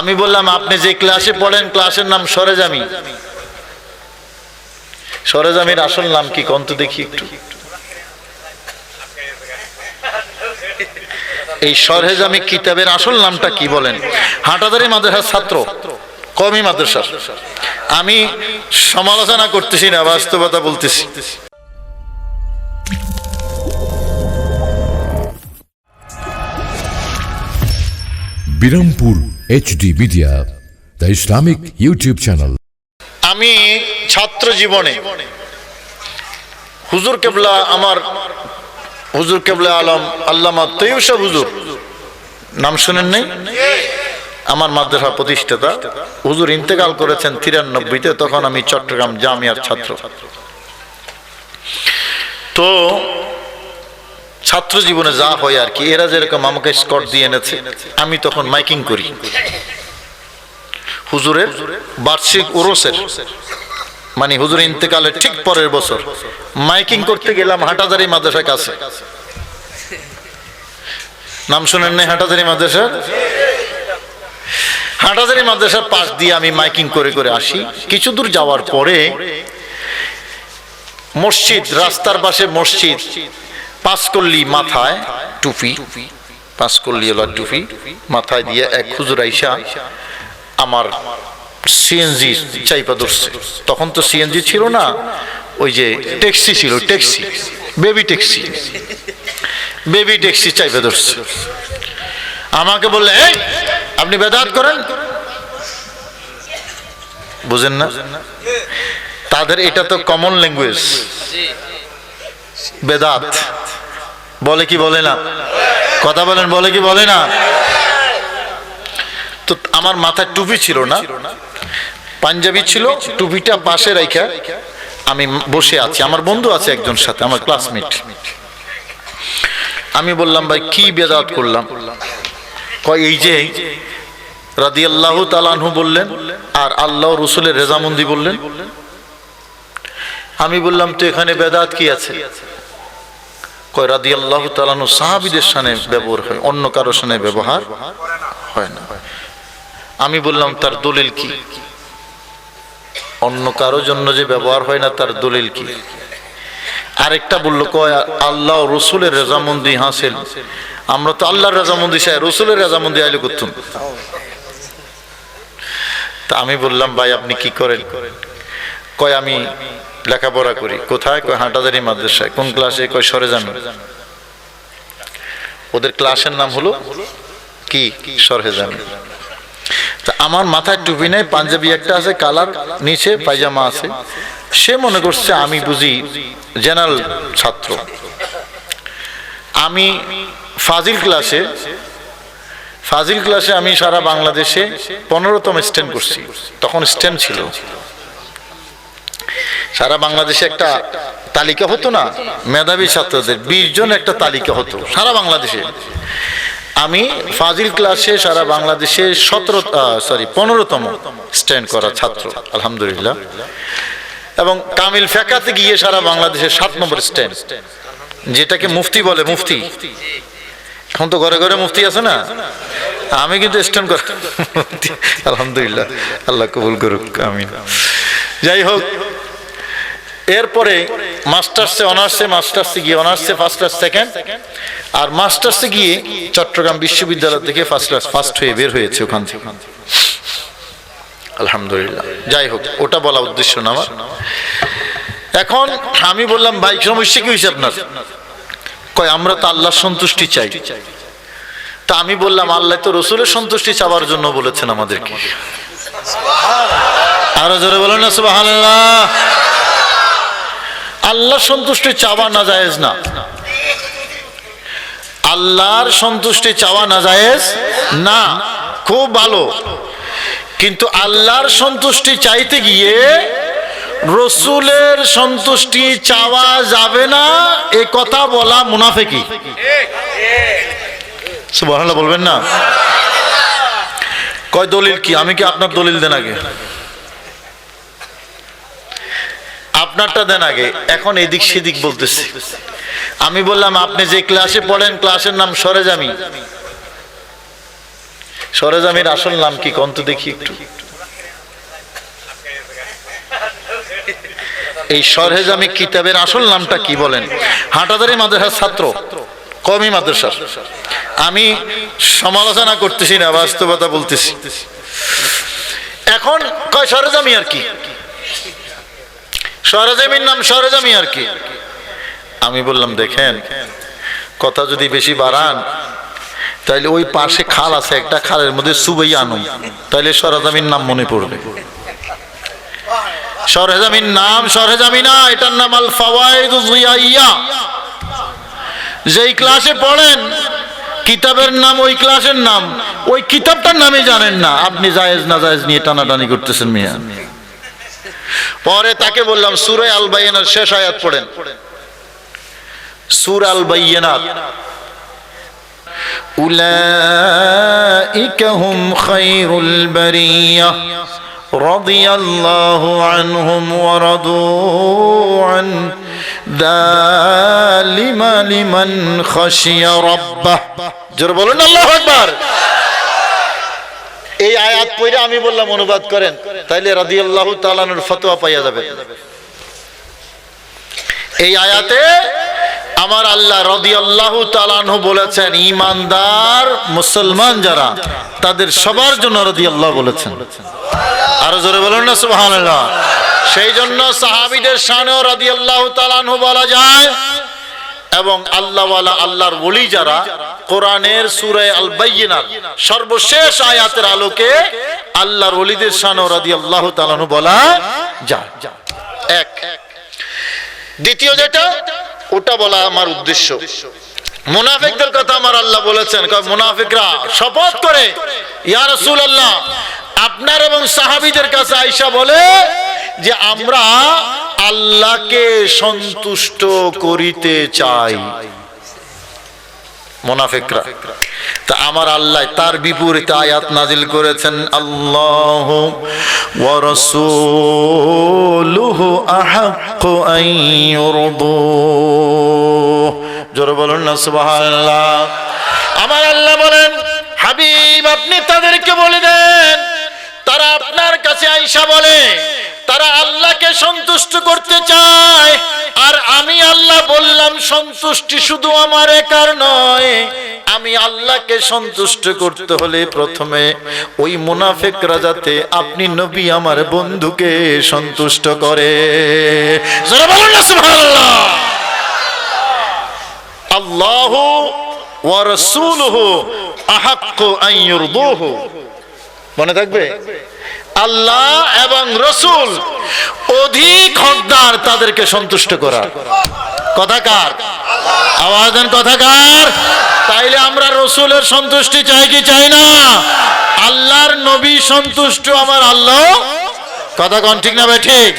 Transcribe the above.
আমি বললাম, আপনি যে ক্লাসে পড়েন, ক্লাসের নাম সরেজামি। সরেজামির আসল নাম কি? কন্ত দেখি একটু। এই সরহেজামি কিতাবের আসল নামটা কি বলেন? হাটাদারি মাদ্রাসার ছাত্র কমি মাদ্রাসার। আমি সমালোচনা করতেছি না, বাস্তবতা বলতেছি। Birampur HD media the Islamic YouTube channel আমি ছাত্র জীবনে হুজুর কেবলা আমার হুজুর কেবলা আলম আল্লামা তৈবসা হুজুর। নাম শুনেন নাই? আমার মাদ্রাসা প্রতিষ্ঠাতা। হুজুর ইন্তেকাল করেছেন তিরানব্বইতে, তখন আমি চট্টগ্রাম জামিয়ার ছাত্র। তো ছাত্র জীবনে যা হয় আর কি, এরা যেরকম আমাকে স্কট দিয়ে এনেছে, আমি তখন মাইকিং করি। হুজুরের বার্ষিক ওরসের মানে হুজুর ইন্তেকালের ঠিক পরের বছর, মাইকিং করতে গেলাম হাটাজারি মাদ্রাসার কাছে। নাম শুনেন নাই হাটাজারি মাদ্রাসা? হাটাজারি মাদ্রাসার পাশ দিয়ে আমি মাইকিং করে করে আসি। কিছু দূর যাওয়ার পরে মসজিদ, রাস্তার পাশে মসজিদ পাঁচকল্লি মাথায় টুপি, পাঁচকল্লি ওলা টুপি, মাথায় দিয়ে এক হুজুর আইসা আমার সিএনজি চাইপা ধরছে। তখন তো সিএনজি ছিল না, ওই যে ট্যাক্সি ছিল, taxi, baby taxi baby taxi চাইপা ধরছে। আমাকে বললে, এই, আপনি বেদাত করেন? বুঝেন না? তাদের এটা তো কমন ল্যাঙ্গুয়েজ বেদাত। বলে কি বলে না? কথা বলেন, বলে কি বলে না? তো আমার মাথায় টুপি ছিল না। পাঞ্জাবি ছিল, টুপিটা পাশে রাইখা আমি বসে আছি। আমার বন্ধু আছে একজন সাথে, আমার ক্লাসমেট আমি বললাম, ভাই, কি বেদাত করলাম? কয়, এই যে রাদি আল্লাহ তালানহু বললেন, আর আল্লাহ রসুলের রেজামন্দি বললেন। আমি বললাম, তো এখানে বেদাত কি আছে? আল্লাহ ব্যবহার হয়, অন্য কারও সানে ব্যবহার হয় না। আমি বললাম, তার দলিল কি? অন্য কারও জন্য যে ব্যবহার হয় না, তার দলিল কি? আরেকটা বলল, কয়, আল্লাহ রসুলের রেজামন্দি হাসিল। আমরা তো আল্লাহর রেজামন্দি চাই, রসুলের রেজামন্দি আইলে করতুম। তা আমি বললাম, ভাই, আপনি কি করেন? কয়, আমি লেখাপড়া করি। কোথায়? কয় হাঁটাদারি মাদ্রাসায়। কোন ক্লাসে? কয় সরে যান। ওদের ক্লাসের নাম হলো কি? সরে যান। তা আমার মাথায় টুপি নেই, পাঞ্জাবি একটা আছে, কালার নিচে পায়জামা আছে। সে মনে করছে আমি বুঝি জেনারেল ছাত্র। আমি ফাজিল ক্লাসে ফাজিল ক্লাসে আমি সারা বাংলাদেশে পনেরোতম স্ট্যান্ড করছি। তখন স্ট্যান্ড ছিল। সারা বাংলাদেশে একটা তালিকা হতো না? মেধাবী ছাত্রদের, বিশ জন একটা তালিকা হতো সারা বাংলাদেশে। আমি ফাজিল ক্লাসে সারা বাংলাদেশে সতেরো সরি পনেরোতম স্ট্যান্ড করা ছাত্র, আলহামদুলিল্লাহ। এবং কামিল ফেকাতে গিয়ে সারা বাংলাদেশের সাত নম্বর স্ট্যান্ড যেটাকে মুফতি বলে মুফতি। এখন তো ঘরে ঘরে মুফতি আছে না? আমি কিন্তু স্ট্যান্ড করা আলহামদুলিল্লাহ। আল্লাহ কবুল করুক, আমিন। যাই হোক এরপরে মাস্টার্সে অনার্সে, মাস্টার্সে গিয়ে অনার্সে ফার্স্ট ক্লাস সেকেন্ড আর মাস্টার্সে গিয়ে চট্টগ্রাম বিশ্ববিদ্যালয় থেকে ফার্স্ট ক্লাস ফার্স্ট হয়ে বের হয়েছে ওখান থেকে। আলহামদুলিল্লাহ। যাই হোক, ওটা বলা উদ্দেশ্য না আমার। এখন আমি বললাম, ভাই, সমস্যা কি হয়েছে আপনার? কয়, আমরা তো আল্লাহর সন্তুষ্টি চাই। তা আমি বললাম, আল্লাহ তো রসুলের সন্তুষ্টি চাওয়ার জন্য বলেছেন আমাদেরকে। আরও জোরে বলেন না সুবাহ আল্লাহ সন্তুষ্টি চাওয়া না জায়েজ না। আল্লাহর সন্তুষ্টি চাওয়া না জায়েজ না। খুব ভালো। কিন্তু আল্লাহর সন্তুষ্টি চাইতে গিয়ে রসুলের সন্তুষ্টি চাওয়া যাবে না, এ কথা বলা মুনাফেকি। বলবেন না? কয় দলিল কি? আমি কি আপনার দলিল দেন আগে? আপনারটা দেন আগে। এখন এদিক সেদিক বলতেছি। আমি বললাম, আপনি যে ক্লাসে পড়েন, ক্লাসের নাম সরেজামি। সরেজামির আসল নাম কি? কন্ত দেখি একটু। এই সরহেজামি কিতাবের আসল নামটা কি বলেন? হাটাদারি মাদ্রাসার ছাত্র কমি মাদ্রাসার। আমি সমালোচনা করতেছি না, বাস্তবতা বলতেছি। এখন কয় সরেজামি আর কি? সরজামির নাম সরজামি আর কি। আমি বললাম, দেখেন, কথা যদি বেশি বাড়ান, তাইলে ওই পাশে খাল আছে, একটা খালের মধ্যে সুবাই আনুম তাইলে সরজামির নাম মনে পড়বে। সরহেজামির নাম সরহেজামি না এটার নাম আল ফাওয়াইদ যেই ক্লাসে পড়েন, কিতাবের নাম ওই ক্লাসের নাম, ওই কিতাবটার নামে জানেন না। আপনি জায়েজ না জায়েজ নিয়ে টানাটানি করতেছেন মিয়া। পরে তাকে বললাম সুরে আল বাইনার শেষ আয়াত পড়েন সুর আল বাইনাত أولئك هم خير البرية رضي الله عنهم ورضوا عنه ذلك لمن خشي ربه জোর বলুন আল্লাহ আকবার এই আয়াত পড়ে আমি বললাম, অনুবাদ করেন। তাইলে রাদিয়াল্লাহু তাআলার ফতোয়া পাইয়া যাবে। এই আয়াতে আমার আল্লাহ রাদিয়াল্লাহু তাআলাহু বলেছেন, ঈমানদার মুসলমান যারা, তাদের সবার জন্য রাদিয়াল্লাহু বলেছেন। আরও জোরে বলুন না, সুবহানাল্লাহ। সেই জন্য সাহাবীদের শানেও রাদিয়াল্লাহু তাআলাহু বলা যায়, এবং আল্লাহওয়ালা আল্লাহর বলি যারা কোরআনের সূরা আল বাইয়িনাত সর্বশেষ আয়াতের আলোকে আল্লাহর ওলিদের শানও রাদিয়াল্লাহু তাআলাহু বলা যায়। এক। দ্বিতীয় যেটা, ওটা বলা আমার উদ্দেশ্য। মুনাফিকদের কথা আমার আল্লাহ বলেছেন মুনাফিকরা, শপথ করে, ইয়া রাসূলুল্লাহ, আপনার এবং সাহাবীদের কাছে আয়েশা বলে যে আমরা আল্লাহকে সন্তুষ্ট করিতে চাই। মুনাফিকরা। তা আমার আল্লাহ তার বিপরীতে আয়াত নাজিল করেছেন, আল্লাহ ওয়া রাসূলুহু আহাক্কু আন ইউরদুহ জোরে বলুন না, সুবহানাল্লাহ। আমার আল্লাহ বলেন, হাবিব, আপনি তাদেরকে বলে দেন, তারা আপনার কাছে আইসা বলে তারা আল্লাহকে সন্তুষ্ট করতে চায়। আর আমি আল্লাহ বললাম, সন্তুষ্টি শুধু আমার একার নয়, আমি আল্লাহকে সন্তুষ্ট করতে হলে প্রথমে ওই মুনাফেকরা যাতে আপনি নবী আমার বন্ধুকে সন্তুষ্ট করে। আল্লাহ ওয়া রাসূলুহু আহাক্কু আন মনে থাকবে? আল্লাহ এবং রসুল অধিক হকদার তাদেরকে সন্তুষ্ট করা। কথাকার আওয়াজ দেন কথাকার তাইলে আমরা রসুলের সন্তুষ্টি চাই কি চাই না? আল্লাহর নবী সন্তুষ্ট আমার আল্লাহ। কথা কন, ঠিক না ভাই, ঠিক?